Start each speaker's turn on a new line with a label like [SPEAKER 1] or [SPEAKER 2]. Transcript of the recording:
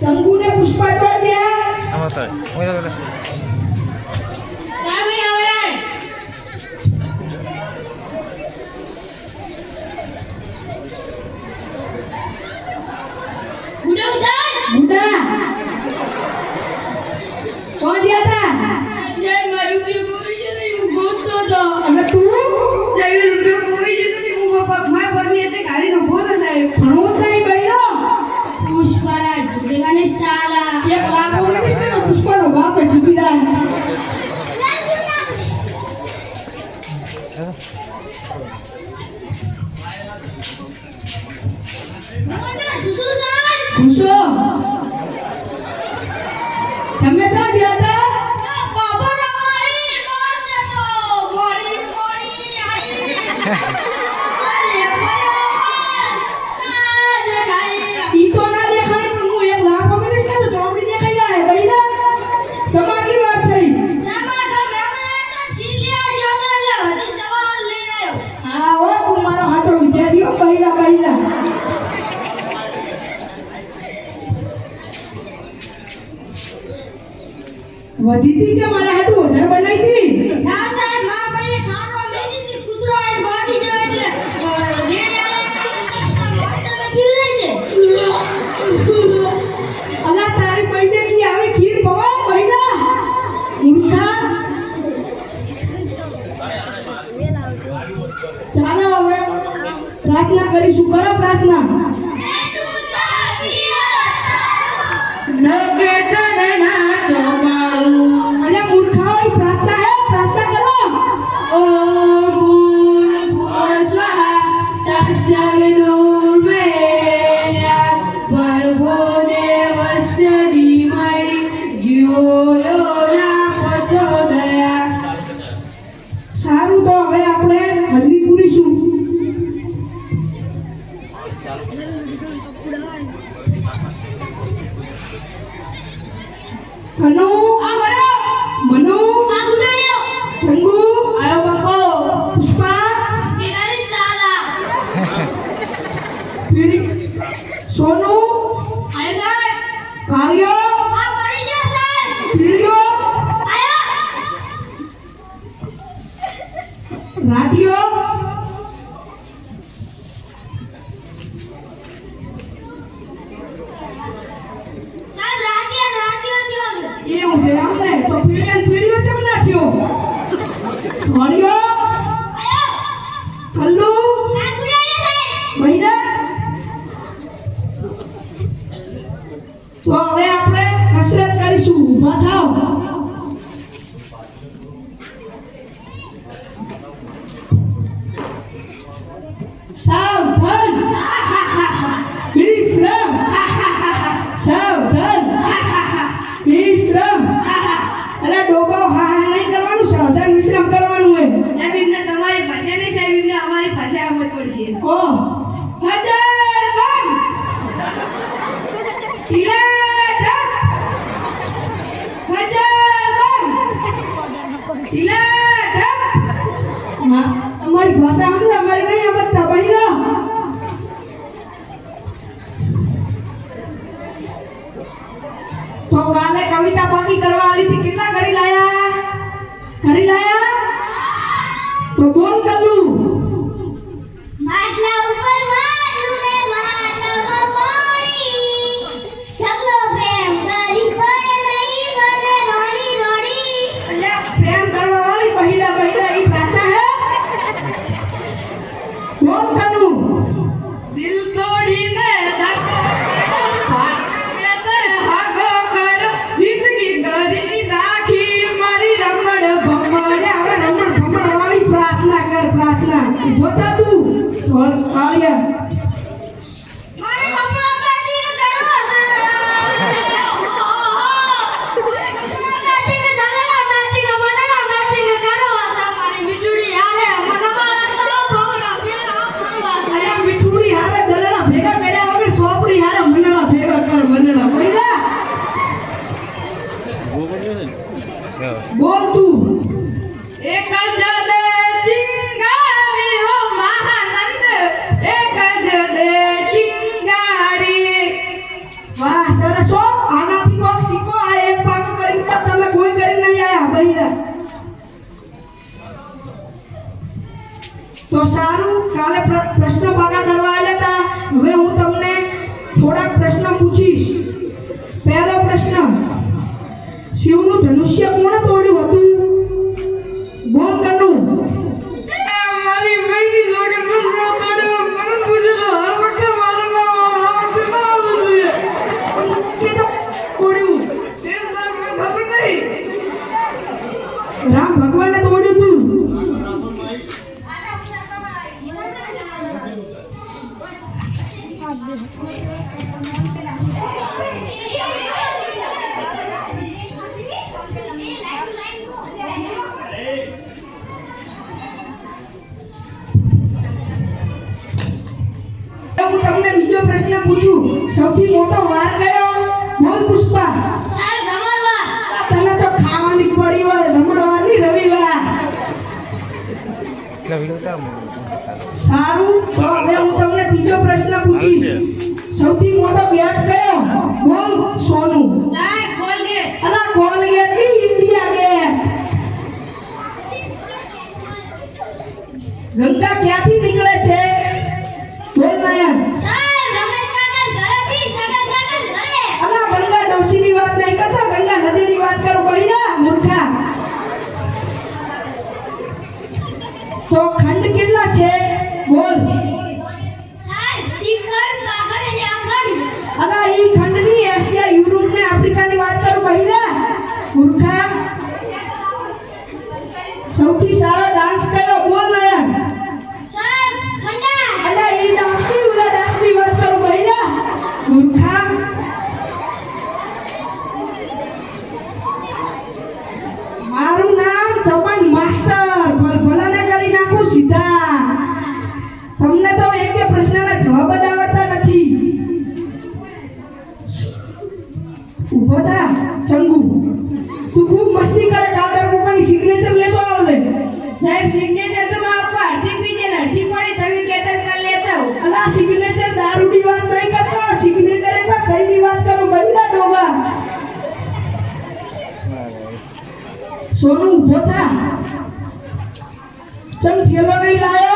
[SPEAKER 1] શંકુ ને વધી હતી કે મારા હાટુ વધારે બનાવી હતી અલા તારી પૈસે કી આવે? ખીર પવાય બહેના મૂર્ખા? ચાલો હવે પ્રાર્થના કરીશું. કરો પ્રાર્થના. અનુ મનુ ચંગુ પુષ્પા પીડી સોનુ કાવ્ય એવું છે ને તો પીડીઓ પીડીઓ ચમ નાખ્યો? ધોળિયો કલ્લુ મહિના? તો હવે આપણે કસરત કરીશું. ઊભા થાવ સાવધાન. વિશ્રામ. સાવધાન. અલા ડોબો હા હા નહીં કરવાનું સાવધાન વિશ્રામ કરવાનું હોય.
[SPEAKER 2] સાહેબ એમને તમારી ભાષા નહીં સાહેબ એમને અમારી ભાષા આવડ પડશે.
[SPEAKER 1] કો હજર બમ તિલાટક હજર બમ તિલાટક હા અમારી ભાષા આવડે અમારી નહીં આવડતા બહિરો તો કાલે કવિતા બાકી કરવા આલી હતી કેટલા કરી લાયા? કરી લાયા? તો ફોન કલ્લું પોતાતું ઢોલ કાળિયા શિવનું ધનુષ્ય કોણે તોડ્યું હતું? બોલ કનું.
[SPEAKER 2] મારી બહેની જોડે પ્રશ્ન કાઢ્યો મને પૂછે તો હર વખતે મારું નામ આવડતું ના આવડતું જોઈએ.
[SPEAKER 1] કે તોડ્યું.
[SPEAKER 2] તે સાહેબ મને ખબર નહીં.
[SPEAKER 1] રામ ભગવાને સૌથી મોટો વાર કયો? બોલ પુષ્પા.
[SPEAKER 3] સાહેબ
[SPEAKER 1] તને તો ખાવાની પડી હોય રમણવાની રવિવાર. સારું તો હવે હું તમને બીજો પ્રશ્ન પૂછીશ. સૌથી મોટો ગેટ કયો? બોલ સોનું.
[SPEAKER 3] સાહેબ કોલગેટ.
[SPEAKER 1] અલા કોલગેટની ઇન્ડિયા ગેટ. ગંગા ક્યાંથી નીકળે? થા ચંગુ. તું ખૂબ મસ્તી કરે કાતર પપ્પાની સિગ્નેચર લેતો આવડે
[SPEAKER 2] સાહેબ સિગ્નેચર તો મારા આપવા અડધી પીજે ને અડધી પડી તમે કેતર કર લેતા હો
[SPEAKER 1] અલા સિગ્નેચર દારૂની વાત નહીં કરતો સિગ્નેચર એટલે સહીની વાત કરું મહિના ડોબા સોનું ઊભો થા. ચમ થેલો નહીં લાયો